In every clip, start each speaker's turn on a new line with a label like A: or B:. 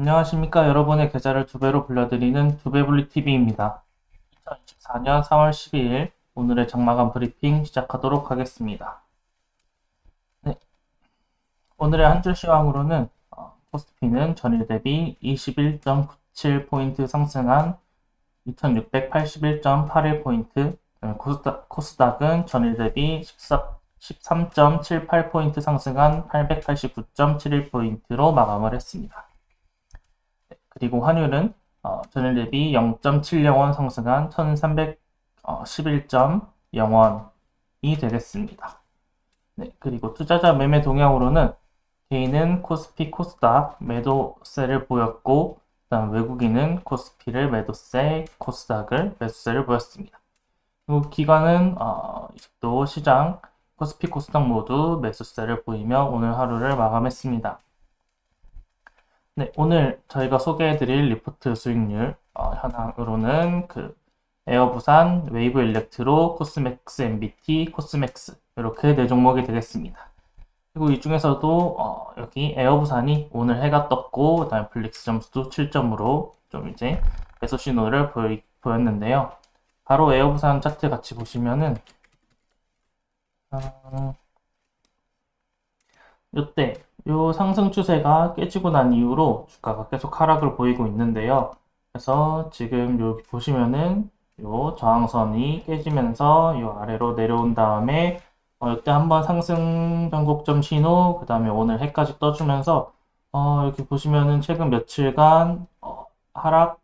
A: 안녕하십니까. 여러분의 계좌를 두 배로 불려드리는 두배불리 TV입니다. 2024년 4월 12일 오늘의 장마감 브리핑 시작하도록 하겠습니다. 네. 오늘의 한 줄 시황으로는 어, 코스피는 전일 대비 21.97포인트 상승한 2681.81포인트, 코스닥, 코스닥은 전일 대비 14, 13.78포인트 상승한 889.71포인트로 마감을 했습니다. 그리고 환율은 어, 전일 대비 0.70원 상승한 1311.0원이 되겠습니다. 네, 그리고 투자자 매매 동향으로는 개인은 코스피 코스닥 매도세를 보였고 그다음 외국인은 코스피를 매도세, 코스닥을 매수세를 보였습니다. 그리고 기관은 어, 또 시장 코스피 코스닥 모두 매수세를 보이며 오늘 하루를 마감했습니다. 네, 오늘 저희가 소개해드릴 리포트 수익률 어, 현황으로는 그 에어부산, 웨이브 일렉트로, 코스맥스 MBT, 코스맥스 이렇게 네 종목이 되겠습니다. 그리고 이 중에서도 어, 여기 에어부산이 오늘 해가 떴고 그다음에 블릭스 점수도 7점으로 좀 이제 매수 신호를 보이, 보였는데요. 바로 에어부산 차트 같이 보시면은 어, 이때 요 상승 추세가 깨지고 난 이후로 주가가 계속 하락을 보이고 있는데요. 그래서 지금 여기 보시면은 요 저항선이 깨지면서 요 아래로 내려온 다음에 어, 이때 한번 상승 변곡점 신호, 그 다음에 오늘 해까지 떠주면서 어, 이렇게 보시면은 최근 며칠간 어, 하락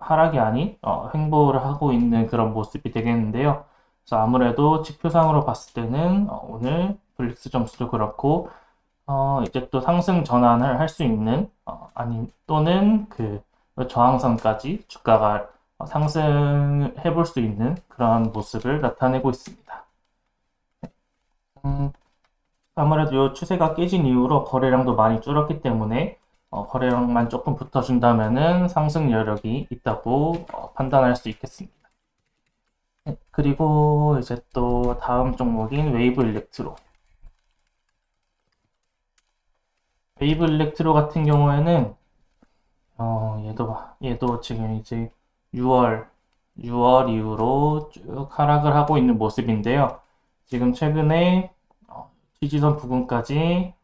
A: 하락이 아닌 어, 횡보를 하고 있는 그런 모습이 되겠는데요. 그래서 아무래도 지표상으로 봤을 때는 어, 오늘 블릭스 점수도 그렇고 어, 이제 또 상승 전환을 할 수 있는 어, 아니 또는 그 저항선까지 주가가 상승해 볼 수 있는 그런 모습을 나타내고 있습니다. 음, 아무래도 이 추세가 깨진 이후로 거래량도 많이 줄었기 때문에 어, 거래량만 조금 붙어준다면은 상승 여력이 있다고 어, 판단할 수 있겠습니다. 네, 그리고 이제 또 다음 종목인 웨이브 일렉트로. 웨이브 일렉트로 같은 경우에는 어, 얘도 얘도 지금 이제 6월 6월 이후로 쭉 하락을 하고 있는 모습인데요. 지금 최근에 어, 지지선 부근까지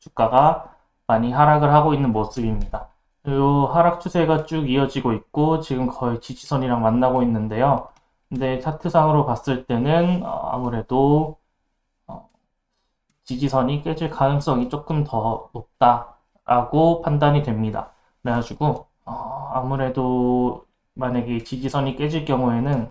A: 주가가 많이 하락을 하고 있는 모습입니다. 이 하락 추세가 쭉 이어지고 있고 지금 거의 지지선이랑 만나고 있는데요. 근데 차트상으로 봤을 때는 어, 아무래도 지지선이 깨질 가능성이 조금 더 높다라고 판단이 됩니다. 그래가지고 어, 아무래도 만약에 지지선이 깨질 경우에는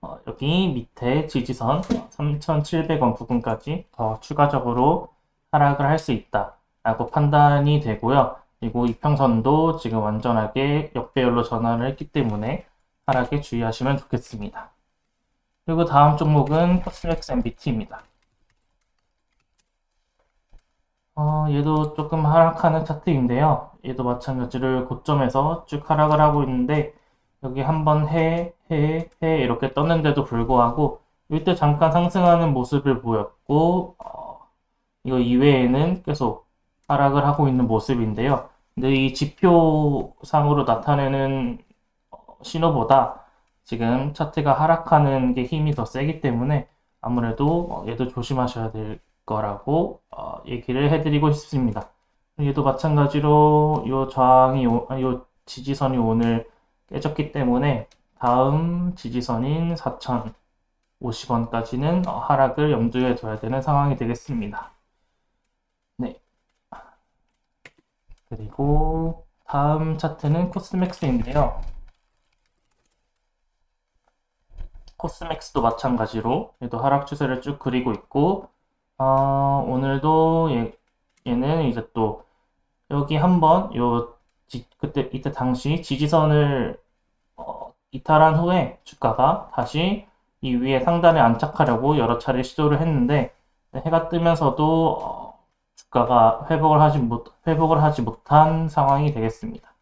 A: 어, 여기 밑에 지지선 3,700원 부분까지 더 추가적으로 하락을 할 수 있다라고 판단이 되고요. 그리고 이평선도 지금 완전하게 역배열로 전환을 했기 때문에 하락에 주의하시면 좋겠습니다. 그리고 다음 종목은 코스맥스 MBT입니다. 어, 얘도 조금 하락하는 차트인데요. 얘도 마찬가지로 고점에서 쭉 하락을 하고 있는데 여기 한번 해, 해, 해 이렇게 떴는데도 불구하고 이때 잠깐 상승하는 모습을 보였고 어, 이거 이외에는 계속 하락을 하고 있는 모습인데요. 근데 이 지표상으로 나타내는 어, 신호보다 지금 차트가 하락하는 게 힘이 더 세기 때문에 아무래도 어, 얘도 조심하셔야 될 거라고 어, 얘기를 해드리고 싶습니다. 얘도 마찬가지로 요 저항이 요 지지선이 오늘 깨졌기 때문에 다음 지지선인 4,050원까지는 어, 하락을 염두에 둬야 되는 상황이 되겠습니다. 네. 그리고 다음 차트는 코스맥스인데요. 코스맥스도 마찬가지로 얘도 하락 추세를 쭉 그리고 있고 어, 오늘도 얘, 얘는 이제 또 여기 한번 요 지, 그때 이때 당시 지지선을 어, 이탈한 후에 주가가 다시 이 위에 상단에 안착하려고 여러 차례 시도를 했는데 해가 뜨면서도 어, 주가가 회복을 하지 못 회복을 하지 못한 상황이 되겠습니다.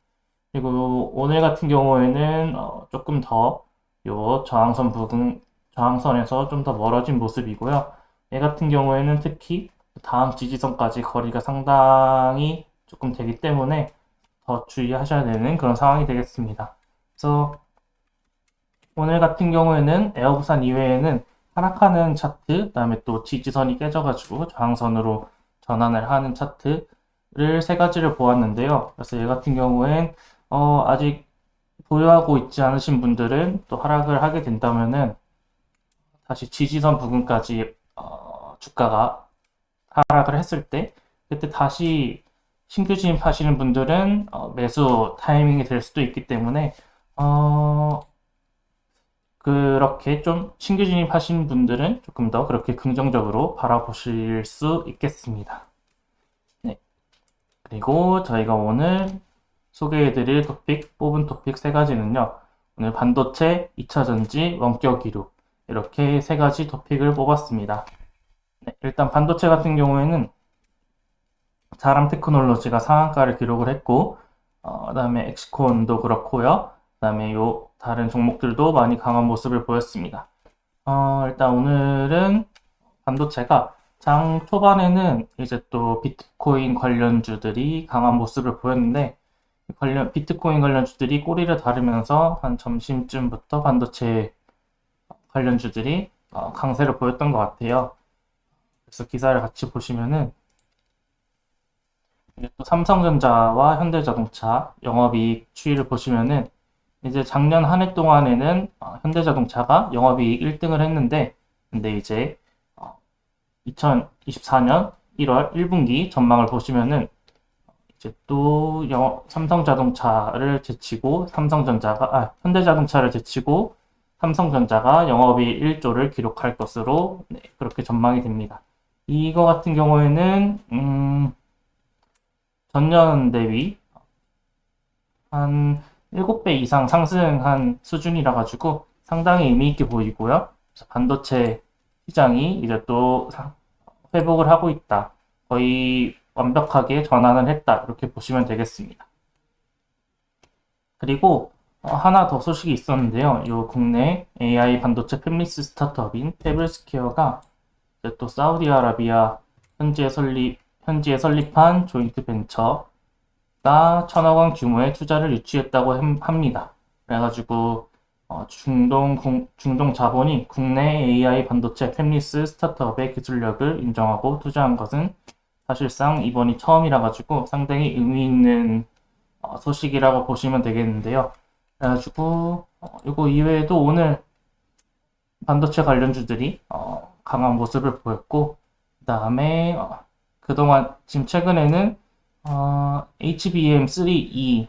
A: 그리고 오늘 같은 경우에는 어, 조금 더 요 저항선 부근 저항선에서 좀 더 멀어진 모습이고요. 얘 같은 경우에는 특히 다음 지지선까지 거리가 상당히 조금 되기 때문에 더 주의하셔야 되는 그런 상황이 되겠습니다. 그래서 오늘 같은 경우에는 에어부산 이외에는 하락하는 차트, 그다음에 또 지지선이 깨져가지고 저항선으로 전환을 하는 차트를 세 가지를 보았는데요. 그래서 얘 같은 경우엔 어, 아직 보유하고 있지 않으신 분들은 또 하락을 하게 된다면은 다시 지지선 부근까지 어, 주가가 하락을 했을 때 그때 다시 신규 진입하시는 분들은 어, 매수 타이밍이 될 수도 있기 때문에 어, 그렇게 좀 신규 진입하신 분들은 조금 더 그렇게 긍정적으로 바라보실 수 있겠습니다. 네. 그리고 저희가 오늘 소개해드릴 토픽, 뽑은 토픽 세 가지는요. 오늘 반도체, 2차 전지, 원격 이륙 이렇게 세 가지 토픽을 뽑았습니다. 네, 일단 반도체 같은 경우에는 자람 테크놀로지가 상한가를 기록을 했고, 어, 그다음에 엑시콘도 그렇고요. 그다음에 요 다른 종목들도 많이 강한 모습을 보였습니다. 어, 일단 오늘은 반도체가 장 초반에는 이제 또 비트코인 관련주들이 강한 모습을 보였는데 관련 비트코인 관련 주들이 꼬리를 다르면서 한 점심쯤부터 반도체 관련 주들이 어, 강세를 보였던 것 같아요. 그래서 기사를 같이 보시면은 또 삼성전자와 현대자동차 영업이익 추이를 보시면은 이제 작년 한 해 동안에는 어, 현대자동차가 영업이익 1등을 했는데 근데 이제 어, 2024년 1월 1분기 전망을 보시면은 이제 또 삼성자동차를 제치고 삼성전자가 아, 현대자동차를 제치고 삼성전자가 영업이익 1조를 기록할 것으로 네, 그렇게 전망이 됩니다. 이거 같은 경우에는 음, 전년 대비 한 7배 이상 상승한 수준이라 가지고 상당히 의미 있게 보이고요. 반도체 시장이 이제 또 회복을 하고 있다. 거의 완벽하게 전환을 했다. 이렇게 보시면 되겠습니다. 그리고 어, 하나 더 소식이 있었는데요. 이 국내 AI 반도체 팹리스 스타트업인 페블스퀘어가 또 사우디아라비아 현지에 설립 현지에 설립한 조인트 벤처가 천억 원 규모의 투자를 유치했다고 함- 합니다. 그래가지고 어, 중동 공- 중동 자본이 국내 AI 반도체 팹리스 스타트업의 기술력을 인정하고 투자한 것은 사실상 이번이 처음이라 가지고 상당히 의미 있는 어, 소식이라고 보시면 되겠는데요. 그래가지고 어, 이거 이외에도 오늘 반도체 관련주들이 어, 강한 모습을 보였고 그 다음에 그동안 지금 최근에는 어, HBM3E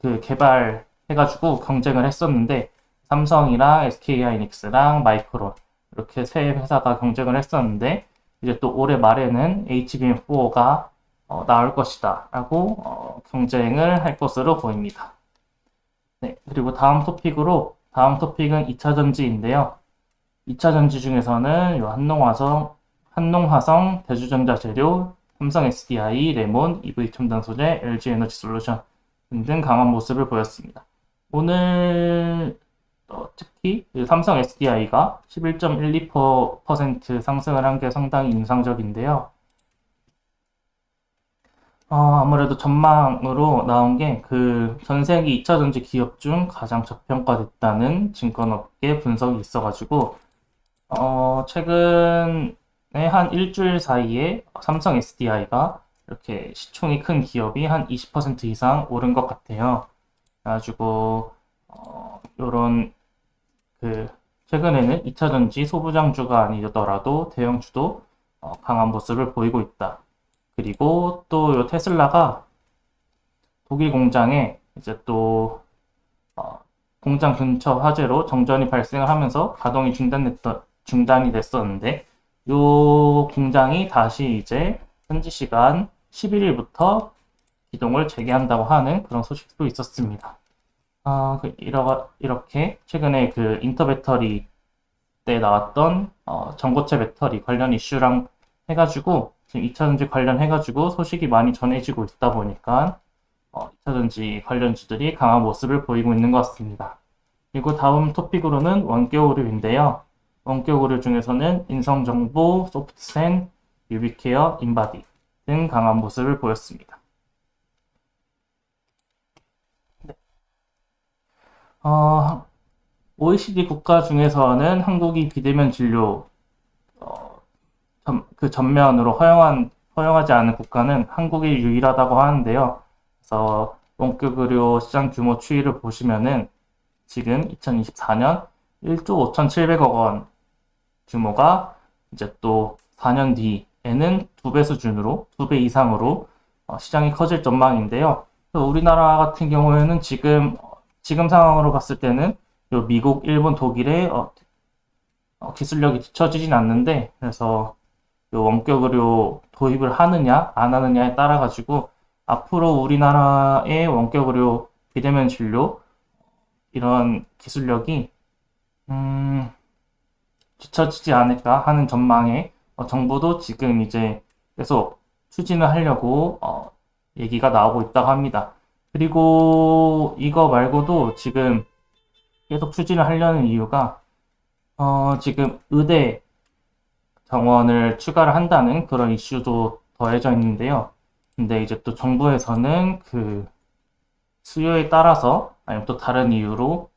A: 그 개발해가지고 경쟁을 했었는데 삼성이랑 SK하이닉스랑 마이크론 이렇게 세 회사가 경쟁을 했었는데 이제 또 올해 말에는 HBM4가 어, 나올 것이다 라고 어, 경쟁을 할 것으로 보입니다. 네, 그리고 다음 토픽으로 다음 토픽은 2차 전지인데요. 2차 전지 중에서는 요 한농화성, 한농화성, 대주전자 재료, 삼성 SDI, 레몬, EV 첨단 소재, LG 에너지 솔루션 등등 강한 모습을 보였습니다. 오늘 어, 특히 그 삼성 SDI가 11.12% 상승을 한 게 상당히 인상적인데요. 어, 아무래도 전망으로 나온 게 그 전 세계 2차 전지 기업 중 가장 저평가됐다는 증권업계 분석이 있어가지고 어, 최근에 한 일주일 사이에 삼성 SDI가 이렇게 시총이 큰 기업이 한 20% 이상 오른 것 같아요. 그래가지고 어, 요런 그 최근에는 2차 전지 소부장주가 아니더라도 대형주도 어, 강한 모습을 보이고 있다. 그리고 또요 테슬라가 독일 공장에 이제 또 어, 공장 근처 화재로 정전이 발생을 하면서 가동이 중단됐던 중단이 됐었는데 요 공장이 다시 이제 현지 시간 11일부터 기동을 재개한다고 하는 그런 소식도 있었습니다. 아, 그 이러, 이렇게 최근에 그 인터 배터리 때 나왔던 어, 전고체 배터리 관련 이슈랑 해가지고 지금 2차전지 관련해가지고 소식이 많이 전해지고 있다 보니까 어, 2차전지 관련주들이 강한 모습을 보이고 있는 것 같습니다. 그리고 다음 토픽으로는 원격 오류인데요. 원격 의료 중에서는 인성정보, 소프트센, 유비케어, 인바디 등 강한 모습을 보였습니다. 어, OECD 국가 중에서는 한국이 비대면 진료 어, 전- 그 전면으로 허용한 허용하지 않은 국가는 한국이 유일하다고 하는데요. 그래서 원격 의료 시장 규모 추이를 보시면은 지금 2024년 1조 5,700억 원 규모가 이제 또 4년 뒤에는 두 배 수준으로, 두 배 이상으로 어, 시장이 커질 전망인데요. 우리나라 같은 경우에는 지금, 어, 지금 상황으로 봤을 때는 요 미국, 일본, 독일의 어, 어, 기술력이 뒤처지진 않는데, 그래서 요 원격 의료 도입을 하느냐, 안 하느냐에 따라 가지고 앞으로 우리나라의 원격 의료 비대면 진료 이런 기술력이 음, 뒤처지지 않을까 하는 전망에 어, 정부도 지금 이제 계속 추진을 하려고 어, 얘기가 나오고 있다고 합니다. 그리고 이거 말고도 지금 계속 추진을 하려는 이유가 어, 지금 의대 정원을 추가를 한다는 그런 이슈도 더해져 있는데요. 근데 이제 또 정부에서는 그 수요에 따라서 아니면 또 다른 이유로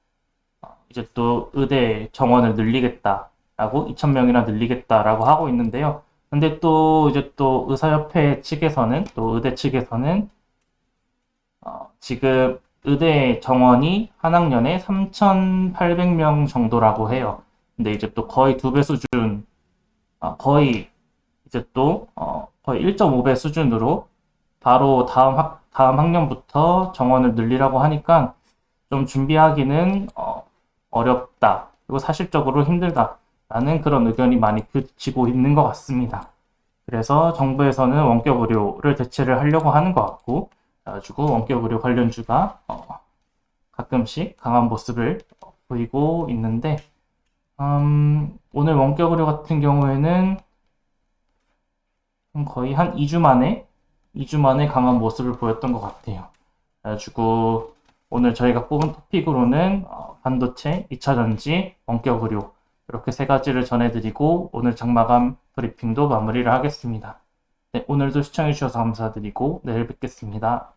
A: 어, 이제 또 의대 정원을 늘리겠다라고 2,000명이나 늘리겠다라고 하고 있는데요. 근데 또 이제 또 의사협회 측에서는 또 의대 측에서는 어, 지금 의대 정원이 한 학년에 3,800명 정도라고 해요. 근데 이제 또 거의 두 배 수준, 아, 거의 이제 또 어, 거의 1.5배 수준으로 바로 다음 학, 다음 학년부터 정원을 늘리라고 하니까 좀 준비하기는 어, 어렵다. 그리고 사실적으로 힘들다라는 그런 의견이 많이 그치고 있는 것 같습니다. 그래서 정부에서는 원격 의료를 대체를 하려고 하는 것 같고, 그래가지고 원격 의료 관련주가 어, 가끔씩 강한 모습을 어, 보이고 있는데, 음, 오늘 원격 의료 같은 경우에는 거의 한 2주 만에 2주 만에 강한 모습을 보였던 것 같아요. 그래가지고 오늘 저희가 뽑은 토픽으로는 어, 반도체, 2차 전지, 원격 의료 이렇게 세 가지를 전해드리고 오늘 장마감 브리핑도 마무리를 하겠습니다. 네, 오늘도 시청해주셔서 감사드리고 내일 뵙겠습니다.